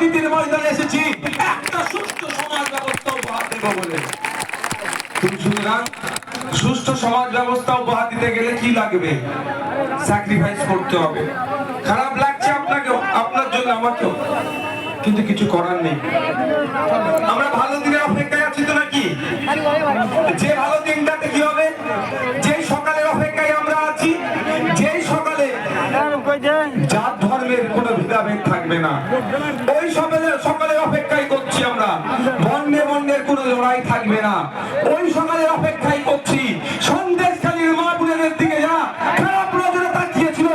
রাজনীতির ময়দানে এসেছি। একটা সুস্থ সমাজ ব্যবস্থা উপহার দেব বলে। সুতরাং সুষ্ঠু সমাজ ব্যবস্থা উপহার দিতে গেলে কি লাগবে? স্যাক্রিফাইস করতে হবে। খারাপ লাগছে আপনাকে আপনার জন্য আমাকেও। কিন্তু কিছু করার নেই। আমরা ভালো দিনের অপেক্ষায় আছি তো নাকি? যে ভালো দিনটাতে কি হবে? যেই সকালের অপেক্ষায় আমরা আছি যেই সকালে যার ধর্মের কোনো ভেদাভেদ থাকবে না। ওই সকালে সকালের অপেক্ষায় করছি আমরা। বর্ণে বর্ণের কোনো লড়াই থাকবে না। ওই সকালের অপেক্ষায় করছি। সন্দেশকালীর মা বোনেদের দিকে যা খারাপ নজরে তাকিয়েছিল,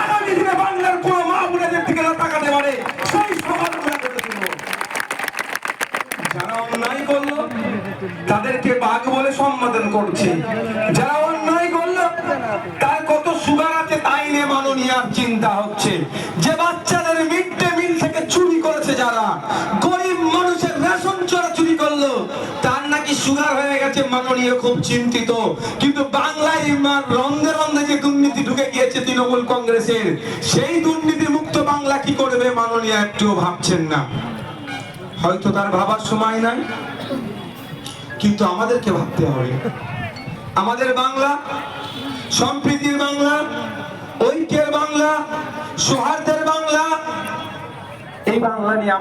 আগামী দিনে বাংলার কোনো মা বোনেদের দিকে না তাকাতে পারে। সেই সকাল যারা অন্যায় করল, তাদেরকে বাঘ বলে সম্বোধন করছে যারা অন্যায় করল তার কত সুগার আছে তাই নিয়ে চিন্তা হচ্ছে। যে বাচ্চাদের মিড ডে মিল থেকে চুরি করেছে যারা, গরিব মানুষের রেশন চোরা চুরি করল, তার নাকি সুগার হয়ে গেছে মাননীয় খুব চিন্তিত। কিন্তু বাংলায় রন্ধে রন্ধে যে দুর্নীতি ঢুকে গিয়েছে তৃণমূল কংগ্রেসের, সেই দুর্নীতি মুক্ত বাংলা কি করবে মাননীয় একটুও ভাবছেন না। হয়তো তার ভাবার সময় নাই, কিন্তু আমাদেরকে ভাবতে হবে। আমাদের বাংলা, সম্প্রীতির বাংলা বাংলা সোহার্দের বাংলা। এই বাংলা নিয়ে